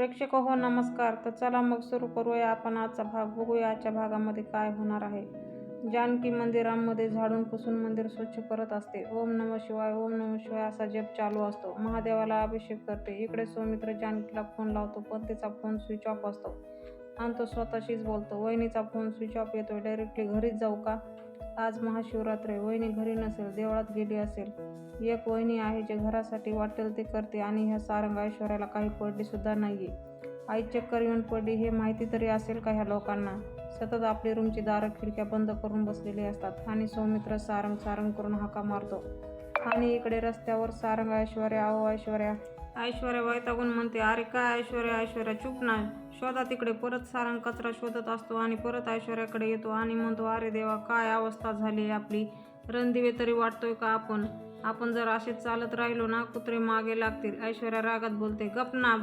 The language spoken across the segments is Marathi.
प्रेक्षक हो नमस्कार. तर चला मग सुरू करूया. आपण आजचा भाग बघूया. आजच्या भागामध्ये काय होणार आहे? जानकी मंदिरांमध्ये झाडून पुसून मंदिर स्वच्छ करत असते. ओम नम शिवाय ओम नम शिवाय असा जप चालू असतो. महादेवाला अभिषेक करते. इकडे सौमित्र जानकीला फोन लावतो. पण तिचा फोन स्विच ऑफ असतो. आणि तो स्वतःशीच बोलतो. वहिनीचा फोन स्विच ऑफ येतो डायरेक्टली घरीच जाऊ का? आज महाशिवरात्र. वहिनी घरी नसेल देवळात गेली असेल. एक वहिनी आहे जे घरासाठी वाटेल ते करते आणि ह्या सारंग ऐश्वर्याला काही पडलीसुद्धा नाही आहे आई चक्कर येऊन पडली हे माहिती तरी असेल का ह्या लोकांना? सतत आपली रूमची दारं खिडक्या बंद करून बसलेली असतात आणि सौमित्र सारंग सारंग करून हाका मारतो. आणि इकडे रस्त्यावर सारंग ऐश्वर्या अहो ऐश्वर्या. ऐश्वर्या वैतागून म्हणते अरे काय ऐश्वर्या ऐश्वर्या चुप ना शोधा तिकडे परत सारंग कचरा शोधत असतो आणि परत ऐश्वर्याकडे येतो आणि म्हणतो अरे देवा काय अवस्था झाली आहे आपली. रणदिवे तरी वाटतोय का आपण? आपण जर असेच चालत राहिलो ना कुत्रे मागे लागतील. ऐश्वर्या रागात बोलते गपना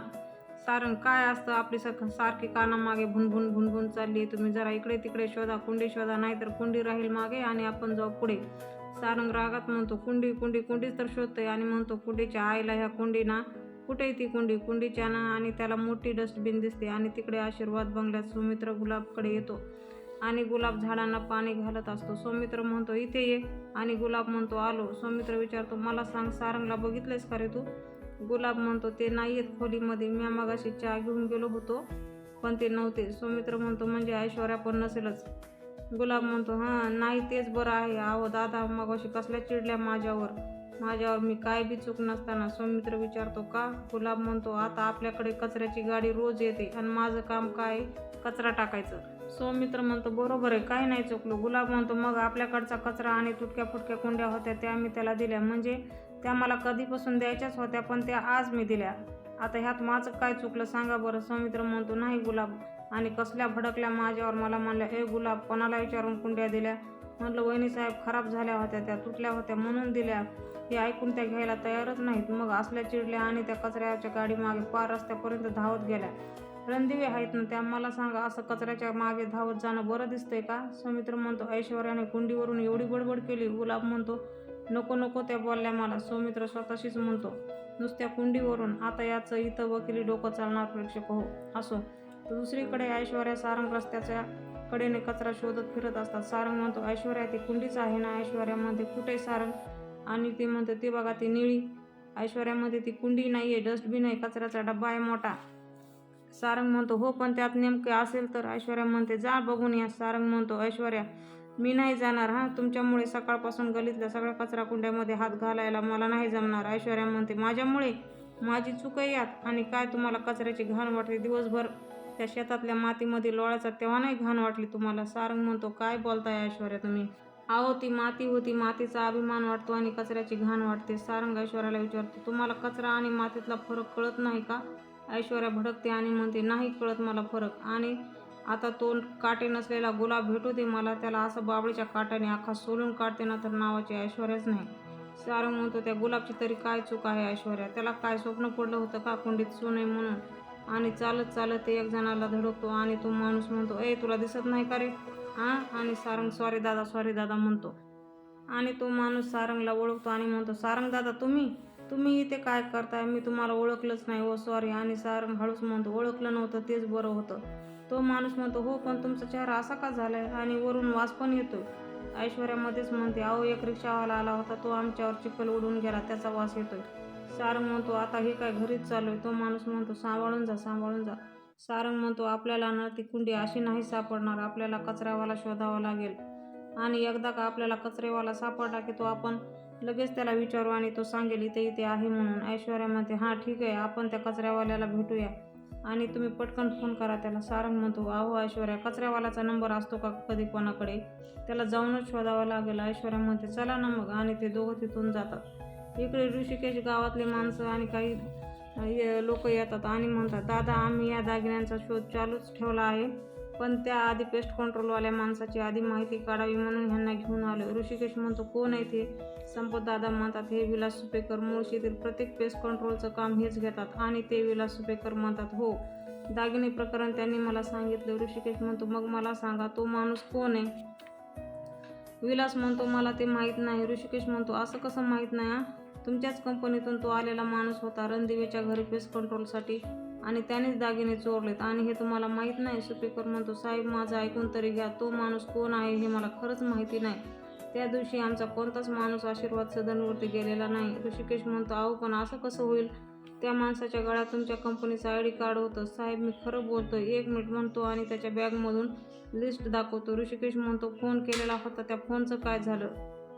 सारंग काय असतं आपली सख सारखी कानामागे भुनभुन भुनभुन चालली तुम्ही जरा इकडे तिकडे शोधा. कुंडी शोधा नाही तर कुंडी राहील मागे आणि आपण जाऊ पुढे. सारंग रागात म्हणतो कुंडी कुंडी कुंडीच तर शोधतोय. आणि म्हणतो कुंडीच्या आईला ह्या कुंडी ना कुठे ती कुंडी कुंडीच्या ना आणि त्याला मोठी डस्टबिन दिसते आणि तिकडे आशीर्वाद बंगल्यात सुमित्र गुलाबकडे येतो. आणि गुलाब झाडांना पाणी घालत असतो. सौमित्र म्हणतो इथे ये. आणि गुलाब म्हणतो आलो. सौमित्र विचारतो मला सांग सारंगला बघितलंयस का रे तू? गुलाब म्हणतो ते नाही आहेत खोलीमध्ये. मी मगाशी चहा घेऊन गेलो होतो पण ते नव्हते. सौमित्र म्हणतो म्हणजे ऐश्वर्या पण नसेलच. गुलाब म्हणतो हां नाही तेच बरं आहे. आहो दादा मगाशी कसल्या चिडल्या माझ्यावर? माझ्यावर मी काय बी चूक नसताना सौमित्र विचारतो का? गुलाब म्हणतो आता आपल्याकडे कचऱ्याची गाडी रोज येते आणि माझं काम काय? कचरा टाकायचं. सौमित्र म्हणतो बरोबर आहे काय नाही चुकलो. गुलाब म्हणतो मग आपल्याकडचा कचरा आणि तुटक्या फुटक्या कुंड्या होत्या त्या मी त्याला दिल्या. म्हणजे त्या मला कधीपासून द्यायच्याच होत्या पण त्या आज मी दिल्या. आता ह्यात माझं काय चुकलं सांगा बरं. सौमित्र म्हणतो नाही गुलाब. आणि कसल्या भडकल्या माझ्यावर मला म्हणल्या हे गुलाब कोणाला विचारून कुंड्या दिल्या? म्हटलं वहिनी साहेब खराब झाल्या होत्या त्या तुटल्या होत्या म्हणून दिल्या. हे ऐकून त्या घ्यायला तयारच नाहीत. मग असल्या चिडल्या आणि त्या कचऱ्याच्या गाडीमागे पार रस्त्यापर्यंत धावत गेल्या. रणदिवे आहेत ना त्या मला सांगा असं कचऱ्याच्या मागे धावत जाणं बरं दिसतंय का? सौमित्र म्हणतो ऐश्वर्याने कुंडीवरून एवढी बडबड केली. गुलाब म्हणतो नको नको त्या बोलल्या मला. सौमित्र स्वतःशीच म्हणतो नुसत्या कुंडीवरून आता याचं इथं वकिली डोकं चालणार प्रेक्षक हो असो. दुसरीकडे ऐश्वर्या सारंग रस्त्याच्या कडेने कचरा शोधत फिरत असतात. सारंग म्हणतो ऐश्वर्या ती कुंडीच आहे ना? ऐश्वर्यामध्ये कुठे सारंग? आणि ते म्हणते ती बघा ती निळी. ऐश्वर्यामध्ये ती कुंडी नाही आहे डस्टबिन आहे कचऱ्याचा डब्बा आहे मोठा. सारंग म्हणतो हो पण त्यात नेमके असेल तर? ऐश्वर्या म्हणते जा बघून या. सारंग म्हणतो ऐश्वर्या मी नाही जाणार हां? तुमच्यामुळे सकाळपासून गलीतल्या सगळ्या कचरा कुंड्यामध्ये हात घालायला मला नाही जमणार. ऐश्वर्या म्हणते माझ्यामुळे? माझी चूक यात आणि काय तुम्हाला कचऱ्याची घाण वाटते? दिवसभर त्या शेतातल्या मातीमध्ये लोळायचा तेव्हा नाही घाण वाटली तुम्हाला? सारंग म्हणतो काय बोलताय ऐश्वर्या तुम्ही? आहो ती माती होती मातीचा अभिमान वाटतो आणि कचऱ्याची घाण वाटते. सारंग ऐश्वर्याला विचारतो तुम्हाला कचरा आणि मातीतला फरक कळत नाही का? ऐश्वर्या भडकते आणि म्हणते नाही कळत मला फरक. आणि आता तो काटे नसलेला गुलाब भेटू दे मला त्याला असं बाबळीच्या काट्याने आखा सोलून काढते ना तर नावाची ऐश्वर्याच नाही. सारंग म्हणतो त्या गुलाबची तरी काय चूक आहे ऐश्वर्या? त्याला काय स्वप्न पडलं होतं का? कुंडीत सोने म्हणून आणि चालत चालत ते एक जणाला धडकतो आणि तो माणूस म्हणतो ए तुला दिसत नाही का रे? हां? आणि सारंग सॉरी दादा सॉरी दादा म्हणतो. आणि तो माणूस सारंगला ओळखतो आणि म्हणतो सारंग दादा तुम्ही? तुम्ही इथे काय करताय? मी तुम्हाला ओळखलंच नाही ओ सॉरी आणि सारंग हळूच म्हणतो ओळखलं नव्हतं तेच बरं होतं. तो माणूस म्हणतो हो पण तुमचा चेहरा असा का झालाय? आणि वरून वास पण येतोय. ऐश्वर्यामध्येच म्हणते अहो एक रिक्षावाला आला होता तो आमच्यावर चिखल उडून गेला त्याचा वास येतोय. सारंग म्हणतो आता हे काय घरीच चालू आहे. तो माणूस म्हणतो सांभाळून जा सांभाळून जा. सारंग म्हणतो आपल्याला ना ती कुंडी अशी नाही सापडणार आपल्याला कचऱ्यावाला शोधावा लागेल. आणि एकदा का आपल्याला कचरेवाला सापडला की तो आपण लगेच त्याला विचारू आणि तो सांगेल इथे इथे आहे म्हणून. ऐश्वर्या म्हणते हां ठीक आहे आपण त्या कचऱ्यावाल्याला भेटूया. आणि तुम्ही पटकन फोन करा त्याला. सारंग म्हणतो अहो ऐश्वर्या कचऱ्यावाल्याचा नंबर असतो का कधी कोणाकडे? त्याला जाऊनच शोधावा लागेल. ऐश्वर्या म्हणते चला ना मग. आणि ते दोघं तिथून जातात. इकडे ऋषिकेश गावातले माणसं आणि काही लोक येतात आणि म्हणतात दादा आम्ही या दागिन्यांचा शोध चालूच ठेवला आहे. पण त्या आधी पेस्ट कंट्रोलवाल्या माणसाची आधी माहिती काढावी म्हणून ह्यांना घेऊन आलो. ऋषिकेश म्हणतो कोण आहे ते? संपत दादा म्हणतात हे विलास सुपेकर मुळशीतील प्रत्येक पेस्ट कंट्रोलचं काम हेच घेतात आणि ते विलास सुपेकर म्हणतात हो दागिने प्रकरण त्यांनी मला सांगितलं. ऋषिकेश म्हणतो मग मला सांगा तो माणूस कोण आहे? विलास म्हणतो मला ते माहीत नाही. ऋषिकेश म्हणतो असं कसं माहीत नाही तुमच्याच कंपनीतून तो आलेला माणूस होता रणदिवेच्या घरी पेस्ट कंट्रोलसाठी आणि त्यानेच दागिने चोरलेत. आणि हे तुम्हाला माहीत नाही सुपेकर म्हणतो साहेब माझं ऐकून तरी घ्या. तो माणूस कोण आहे हे मला खरंच माहिती नाही. त्या दिवशी आमचा कोणताच माणूस आशीर्वाद सदनवरती गेलेला नाही. ऋषिकेश म्हणतो अहो पण असं कसं होईल? त्या माणसाच्या गळ्यात तुमच्या कंपनीचं आय डी कार्ड होतं. साहेब मी खरं बोलतो एक मिनिट म्हणतो आणि त्याच्या बॅगमधून लिस्ट दाखवतो. ऋषिकेश म्हणतो फोन केलेला होता. त्या फोनचं काय झालं?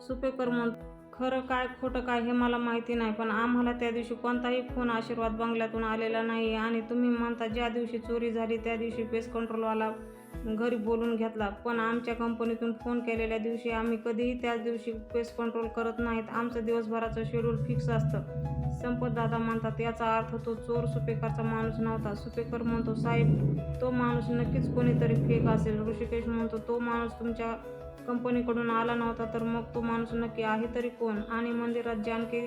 सुपेकर म्हणतो खरं काय खोटं काय हे मला माहिती नाही पण आम्हाला त्या दिवशी कोणताही फोन आशीर्वाद बंगल्यातून आलेला नाही आणि तुम्ही म्हणता ज्या दिवशी चोरी झाली त्या दिवशी पेस्ट कंट्रोलवाला घरी बोलून घेतला. पण आमच्या कंपनीतून फोन केलेल्या दिवशी आम्ही कधीही त्याच दिवशी पेस्ट कंट्रोल करत नाहीत. आमचं दिवसभराचं शेड्यूल फिक्स असतं. संपत दादा म्हणतात याचा अर्थ तो चोर सुपेकरचा माणूस नव्हता. सुपेकर म्हणतो साहेब तो माणूस नक्कीच कोणीतरी फेक असेल. ऋषिकेश म्हणतो तो माणूस तुमच्या कंपनीकडून आला नव्हता तर मग तो माणूस नक्की आहे तरी कोण? आणि मंदिरात जानकी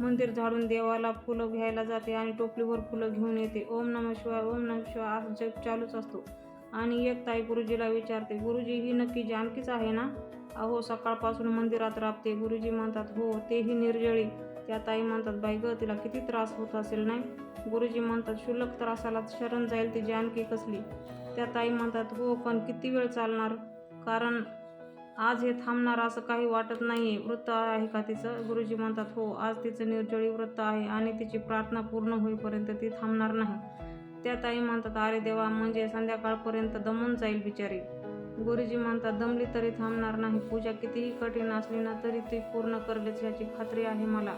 मंदिर झाडून देवाला फुलं घ्यायला जाते आणि टोपलीवर फुलं घेऊन येते. ओम नम शिवाय ओम नम शिवाय हा जप चालूच असतो. आणि एक ताई गुरुजीला विचारते गुरुजी ही नक्की जानकीच आहे ना? अहो सकाळपासून मंदिरात राबते. गुरुजी म्हणतात हो तेही निर्जळी. त्या ताई म्हणतात बाई ग तिला किती त्रास होत असेल नाही? गुरुजी म्हणतात क्षुल्लक त्रासाला शरण जाईल ती जानकी कसली? त्या ताई म्हणतात हो पण किती वेळ चालणार? कारण आज हे थांबणार असं काही वाटत नाही वृत्त आहे का तिचं? गुरुजी म्हणतात हो आज तिचं निर्जळी वृत्त आहे आणि तिची प्रार्थना पूर्ण होईपर्यंत ती थांबणार नाही. त्या ताई म्हणतात अरे देवा म्हणजे संध्याकाळपर्यंत दमून जाईल बिचारी. गुरुजी म्हणतात दमली तरी थांबणार नाही. पूजा कितीही कठीण असली ना तरी ती पूर्ण करेलच याची खात्री आहे मला.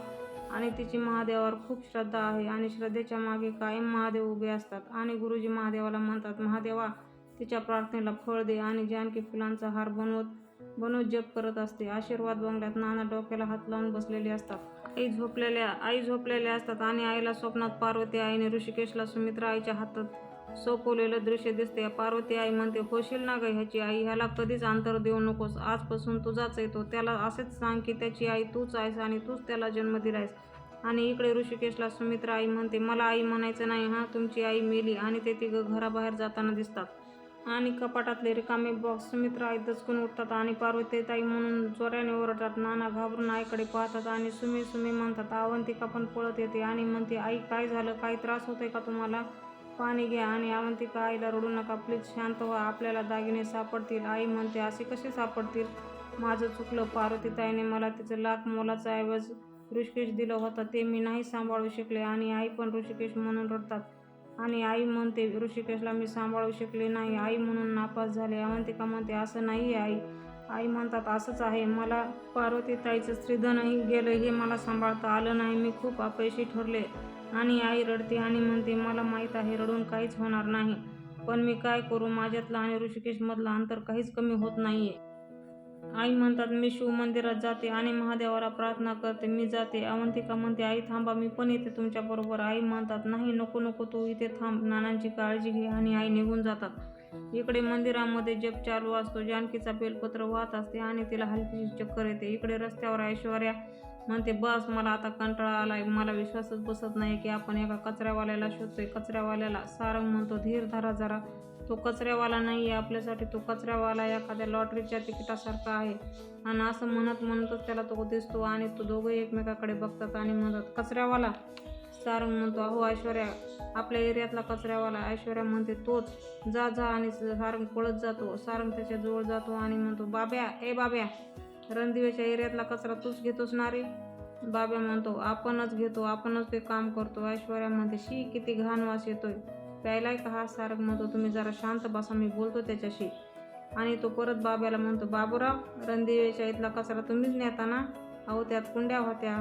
आणि तिची महादेवावर खूप श्रद्धा आहे आणि श्रद्धेच्या मागे कायम महादेव उभे असतात. आणि गुरुजी महादेवाला म्हणतात महादेवा तिच्या प्रार्थनेला फळ दे आणि जानकी फुलांचा हार बनवत बनोज जप करत असते. आशीर्वाद बंगल्यात नाना डोक्याला हात लावून बसलेले असतात. आई झोपलेल्या आई झोपलेल्या असतात आणि आईला स्वप्नात पार्वती आईने ऋषिकेशला सुमित्रा आईच्या हातात सोपवलेलं दृश्य दिसते. पार्वती आई म्हणते होशील ना ग ह्याची आई? ह्याला कधीच अंतर देऊ नकोस. आजपासून तुझाच येतो. त्याला असेच सांग की त्याची आई तूच आहेस आणि तूच त्याला जन्म दिलायस. आणि इकडे ऋषिकेशला सुमित्रा आई म्हणते मला आई म्हणायचं नाही. हां तुमची आई मेली आणि ते तिघं घराबाहेर जाताना दिसतात. आणि कपाटातले रिकामे बॉक्स सुमित्रा आई दचकून उठतात आणि पार्वती ताई म्हणून जोऱ्याने ओरडतात. नाना घाबरून आईकडे पाहतात आणि सुमी सुमी म्हणतात अवंतिका पण पळत येते. आणि म्हणते आई काय झालं? काही त्रास होतोय का तुम्हाला? पाणी घ्या. आणि अवंतिका आईला रडू नका प्लीज शांत व्हा. आपल्याला दागिने सापडतील. आई म्हणते असे कसे सापडतील? माझं चुकलं. पार्वतीताईने मला तिचं लाख मोलाचा ऐवज ऋषिकेश दिलं होतं. ते मी नाही सांभाळू शकले आणि आई पण ऋषिकेश म्हणून रडतात. आणि आई म्हणते ऋषिकेशला मी सांभाळू शकले नाही. आई म्हणून नापास झाले. अवंतिका म्हणते असं नाही आहे आई. आई म्हणतात असंच आहे. मला पार्वती ताईचं स्त्रीधनही गेलं हे मला सांभाळता आलं नाही. मी खूप अपयशी ठरले. आणि आई रडते आणि म्हणते मला माहीत आहे रडून काहीच होणार नाही. पण मी काय करू? माझ्यातलं आणि ऋषिकेशमधलं अंतर काहीच कमी होत नाही आहे आई म्हणतात मी शिव मंदिरात जाते आणि महादेवाला प्रार्थना करते मी जाते. अवंतिका म्हणते आई थांबा मी पण येते तुमच्याबरोबर आई म्हणतात नाही नको नको तू इथे थांब. नानांची काळजी घे आणि आई निघून जातात. इकडे मंदिरामध्ये जप चालू असतो. जानकीचा बेलपत्र वाहत असते आणि तिला हलकी चक्कर येते. इकडे रस्त्यावर ऐश्वर्या म्हणते बस मला आता कंटाळा आलाय. मला विश्वासच बसत नाही की आपण एका कचऱ्यावाल्याला शोधतोय. कचऱ्यावाल्याला सारंग म्हणतो धीर धरा जरा. तो कचऱ्यावाला नाही आहे आपल्यासाठी तो कचऱ्यावाला एखाद्या लॉटरीच्या तिकिटासारखा आहे. आणि असं म्हणत म्हणतच त्याला तो दिसतो आणि तो दोघंही एकमेकाकडे बघतात आणि म्हणतात कचऱ्यावाला? सारंग म्हणतो अहो ऐश्वर्या आपल्या एरियातला कचऱ्यावाला. ऐश्वर्या म्हणते तोच जा जा आणि सारंग पळत जातो. सारंग त्याच्याजवळ जातो आणि म्हणतो बाब्या ए बाब्या रणदिवेच्या एरियातला कचरा तूच घेतोस ना रे? बाब्या म्हणतो आपणच घेतो आपणच ते काम करतो. ऐश्वर्या म्हणते शी किती घाण वास येतोय. प्यायलाय का हा सारक म्हणतो तुम्ही जरा शांत बसा मी बोलतो त्याच्याशी. आणि तो परत बाब्याला म्हणतो बाबूराव रणदिवेच्या इथला कचरा तुम्हीच नेता ना? अहो त्यात कुंड्या होत्या.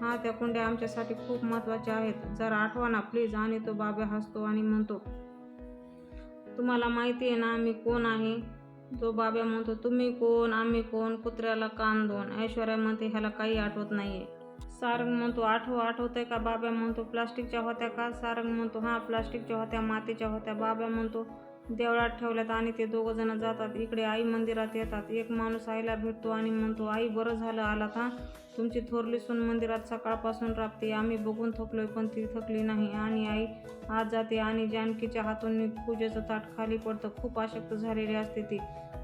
हां त्या कुंड्या आमच्यासाठी खूप महत्त्वाच्या आहेत. जरा आठवा ना प्लीज आणि तो बाब्या हसतो आणि म्हणतो तुम्हाला माहिती आहे ना आम्ही कोण आहे? तो बाब्या म्हणतो तुम्ही कोण? आम्ही कोण? कुत्र्याला कान दोन ऐश्वर्या म्हणते ह्याला काही आठवत नाही आहे सारंग म्हणतो आठव आठवतंय का? बाब्या म्हणतो प्लास्टिकच्या होत्या का? सारंग म्हणतो हां प्लास्टिकच्या होत्या मातीच्या होत्या. बाब्या म्हणतो देवळात ठेवल्यात आणि ते दोघं जण जातात. इकडे आई मंदिरात येतात. एक माणूस आईला भेटतो आणि म्हणतो आई बरं झालं आलात हां? तुमची थोरली सून मंदिरात सकाळपासून राबते. आम्ही बघून थकलोय पण ती थकली नाही. आणि आई आज जाते आणि जानकीच्या हातून पूजेचं ताट खाली पडतं. खूप आशक्त झालेली असते ती.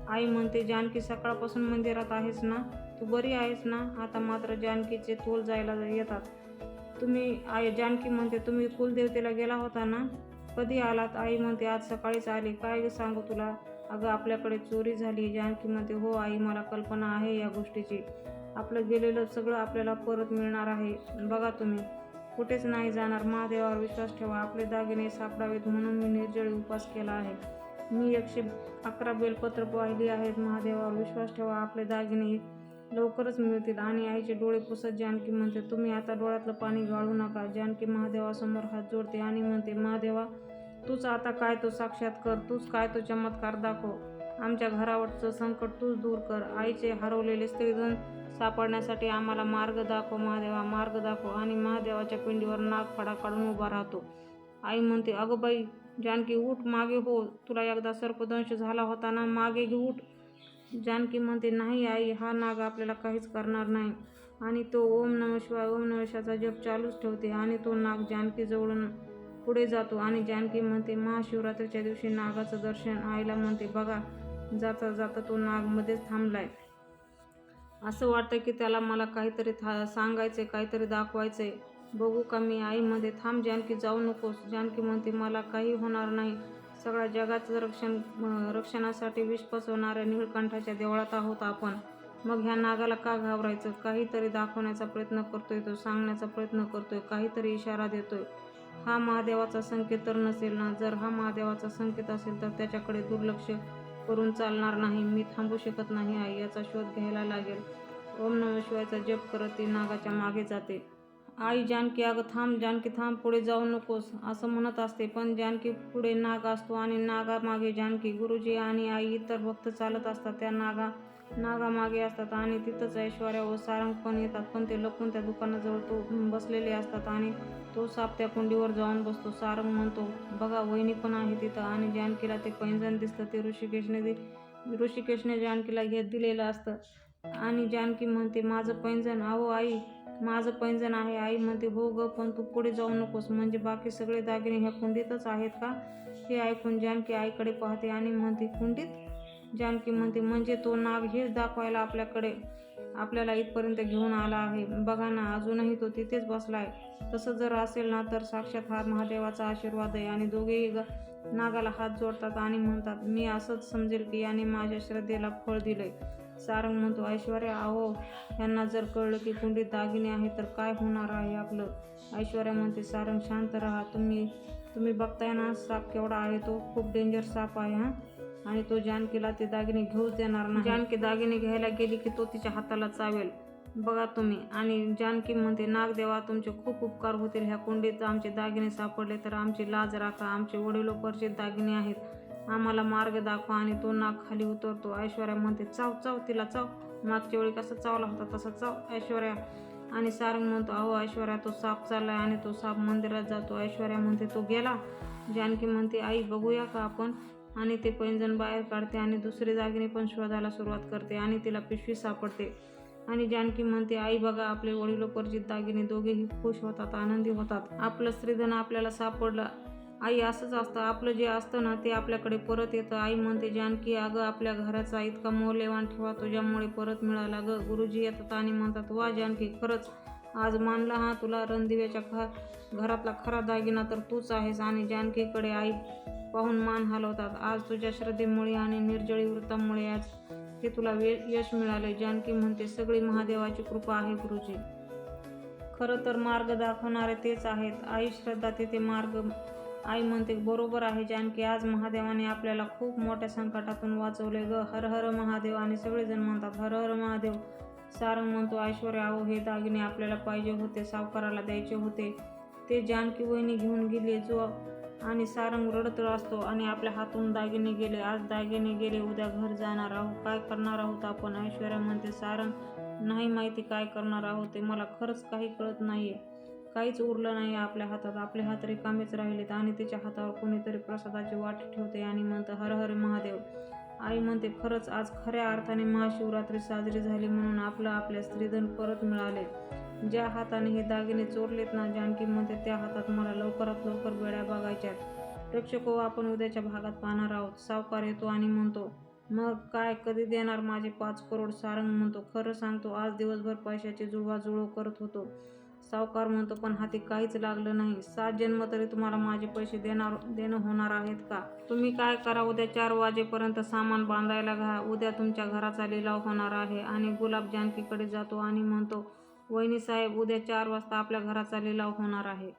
आई म्हणते जानकी सकाळपासून मंदिरात आहेस ना? तू बरी आहेस ना? आता मात्र जानकीचे तोल जायला येतात. तुम्ही आई जानकी म्हणते तुम्ही कुलदेवतेला गेला होता ना? कधी आलात? आई म्हणते आज सकाळीच आली. काय सांगू तुला? अगं आपल्याकडे चोरी झाली. जानकी म्हणते हो आई मला कल्पना आहे या गोष्टीची. आपलं गेलेलं सगळं आपल्याला परत मिळणार आहे. बघा तुम्ही. कुठेच नाही जाणार. महादेवावर विश्वास ठेवा. आपले दागिने सापडावेत म्हणून मी निर्जळी उपास केला आहे. मी एकशे अकरा बेलपत्र पाहिली आहेत. महादेवावर विश्वास ठेवा. आपले दागिने लवकरच मिळतील. आणि आईचे डोळे पुसत जानकी म्हणते तुम्ही आता डोळ्यातलं पाणी गाळू नका. जानकी महादेवासमोर हात जोडते आणि म्हणते महादेवा तूच आता काय तो साक्षात कर. तूच काय तो चमत्कार दाखव. आमच्या घरावरचं संकट तूच दूर कर. आईचे हरवलेले स्त्रीधन सापडण्यासाठी आम्हाला मार्ग दाखव महादेवा मार्ग दाखव. आणि महादेवाच्या पिंडीवर नाग फडा काढून उभा राहतो. आई म्हणते अगं बाई जानकी उठ मागे हो. तुला एकदा सर्पदंश झाला होता ना? मागे उठ. जानकी म्हणते नाही आई हा नाग आपल्याला काहीच करणार नाही. आणि तो ओम नम शिवाय ओम नमशाचा जप चालूच ठेवते आणि तो नाग जानकीजवळून पुढे जातो आणि जानकी म्हणते महाशिवरात्रीच्या दिवशी नागाचं दर्शन आईला म्हणते बघा जाता जाता तो नागमध्येच थांबलाय. असं वाटतं की त्याला मला काहीतरी था सांगायचं काहीतरी दाखवायचं आहे बघू का मी आईमध्ये थांब जानकी जाऊ नकोस. जानकी म्हणते मला काही होणार नाही. सगळ्या जगाचं रक्षण रक्षणासाठी विष पसवणाऱ्या निळकंठाच्या देवळात आहोत आपण. मग ह्या नागाला का घाबरायचं? काहीतरी दाखवण्याचा प्रयत्न करतोय तो सांगण्याचा प्रयत्न करतोय काहीतरी इशारा देतोय. हा महादेवाचा संकेत तर नसेल ना? जर हा महादेवाचा संकेत असेल तर त्याच्याकडे दुर्लक्ष करून चालणार नाही. मी थांबू शकत नाही आई. याचा शोध घ्यायला लागेल. ओम नम शिवायचा जप करत ती नागाच्या मागे जाते. आई जानकी अगं थांब जानकी थांब पुढे जाऊ नकोस असं म्हणत असते. पण जानकी पुढे नाग असतो आणि नागामागे जानकी गुरुजी आणि आई इतर भक्त चालत असतात. त्या नागा नागामागे असतात आणि तिथंच ऐश्वर्या व सारंग पण येतात. पण ते लपून त्या दुकानाजवळ तो बसलेले असतात आणि तो साप त्या कुंडीवर जाऊन बसतो. सारंग म्हणतो बघा वहिनी पण आहे तिथं आणि जानकीला ते पैंजण दिसतं. ते ऋषिकेशने दे ऋषिकेशने जानकीला घेत दिलेलं असतं. आणि जानकी म्हणते माझं पैंजण अहो आई माझं पैंजण आहे आई म्हणते हो ग पण तू पुढे जाऊ नकोस. म्हणजे बाकी सगळे दागिने ह्या कुंडीतच आहेत का? हे ऐकून जानकी आईकडे पाहते आणि म्हणते कुंडीत? जानकी म्हणते म्हणजे तो नाग हेच दाखवायला आपल्याकडे आपल्याला इथपर्यंत घेऊन आला आहे. बघा ना अजूनही तो तिथेच बसला आहे. तसं जर असेल ना तर साक्षात हा महादेवाचा आशीर्वाद आहे. आणि दोघेही ग नागाला हात जोडतात आणि म्हणतात मी असंच समजेल की याने माझ्या श्रद्धेला फळ दिलंय. सारंग म्हणतो ऐश्वर्या अहो यांना जर कळलं की कुंडीत दागिने आहे तर काय होणार आहे आपलं? ऐश्वर्या म्हणते सारंग शांत राहा. तुम्ही तुम्ही बघताय ना साप केवढा आहे तो. खूप डेंजर साप आहे हां. आणि तो जानकीला ते दागिने घेऊच देणार नाही. जानकी दागिने घ्यायला गेली की तो तिच्या हाताला चावेल. बघा तुम्ही. आणि जानकी म्हणते नागदेवा तुमचे खूप उपकार होतील. ह्या कुंडीत आमचे दागिने सापडले तर आमची लाज राखा. आमचे वडिलोपरचे दागिने आहेत. आम्हाला मार्ग दाखवा आणि तो नाक खाली उतरतो. ऐश्वर्या म्हणते चाव चाव तिला चाव. मागच्या वेळी कसा चावला होता तसा चाव ऐश्वर्या. आणि सारंग म्हणतो अहो ऐश्वर्या तो साप चाललाय आणि तो साप मंदिरात जातो. ऐश्वर्या म्हणते तो गेला? जानकी म्हणते आई बघूया का आपण? आणि ते पैंजण बाहेर काढते आणि दुसरे दागिने पण शोधायला सुरुवात करते आणि तिला पिशवी सापडते. आणि जानकी म्हणते आई बघा आपले वडिलोपरिचित दागिने दोघेही खुश होतात आनंदी होतात. आपलं स्त्रीधन आपल्याला सापडलं आई असंच असतं. आपलं जे असतं ना ते आपल्याकडे परत येतं. आई म्हणते जानकी अगं आपल्या घराचा इतका मौल्यवान ठेवा तुझ्यामुळे परत मिळाला ग. गुरुजी येतात आणि म्हणतात वा जानकी खरंच आज मानला हा तुला रणदिव्याच्या ख घरातला खरा दागिना तर तूच आहेस. आणि जानकीकडे आई पाहून मान हलवतात. आज तुझ्या श्रद्धेमुळे आणि निर्जळी वृत्तामुळे आज हे तुला वे यश मिळाले जानकी म्हणते सगळी महादेवाची कृपा आहे गुरुजी. खरं तर मार्ग दाखवणारे तेच आहेत. आई श्रद्धा तेथे मार्ग आई म्हणते बरोबर आहे जानकी. आज महादेवाने आपल्याला खूप मोठ्या संकटातून वाचवले ग. हर हर महादेव. आणि सगळेजण म्हणतात हर हर महादेव. सारंग म्हणतो ऐश्वर्या अहो हे दागिने आपल्याला पाहिजे होते सावकाराला द्यायचे होते. ते जानकी वहिनी घेऊन गेले जो आणि सारंग रडत असतो आणि आपल्या हातून दागिने गेले. आज दागिने गेले उद्या घर जाणार आहोत. काय करणार आहोत आपण? ऐश्वर्या म्हणते सारंग नाही माहिती काय करणार आहोत ते मला खरंच काही कळत नाही आहे काहीच उरलं नाही आपल्या हातात. आपले हात रिकामेच राहिलेत आणि तिच्या हातावर कोणीतरी प्रसादाची वाट ठेवते आणि म्हणतं हर हर महादेव. आई म्हणते खरंच आज खऱ्या अर्थाने महाशिवरात्री साजरी झाली म्हणून आपलं आपल्या स्त्रीधन परत मिळाले. ज्या हाताने हे दागिने चोरलेत ना जानकी म्हणते त्या हातात मला लवकरात लवकर बेड्या बघायच्यात प्रेक्षको हो, आपण उद्याच्या भागात पाहणार आहोत. सावकार येतो आणि म्हणतो मग काय कधी देणार माझे पाच करोड सारंग? म्हणतो खरं सांगतो आज दिवसभर पैशाची जुळवाजुळव करत होतो. सावकार म्हणतो पण हाती काहीच लागलं नाही. सात जन्म तरी तुम्हाला माझे पैसे देणार देणं होणार आहेत का? तुम्ही काय करा उद्या चार वाजेपर्यंत सामान बांधायला घ्या. उद्या तुमच्या घराचा लिलाव होणार आहे आणि गुलाब जानकीकडे जातो आणि म्हणतो वहिनी साहेब उद्या चार वाजता आपल्या घराचा लिलाव होणार आहे.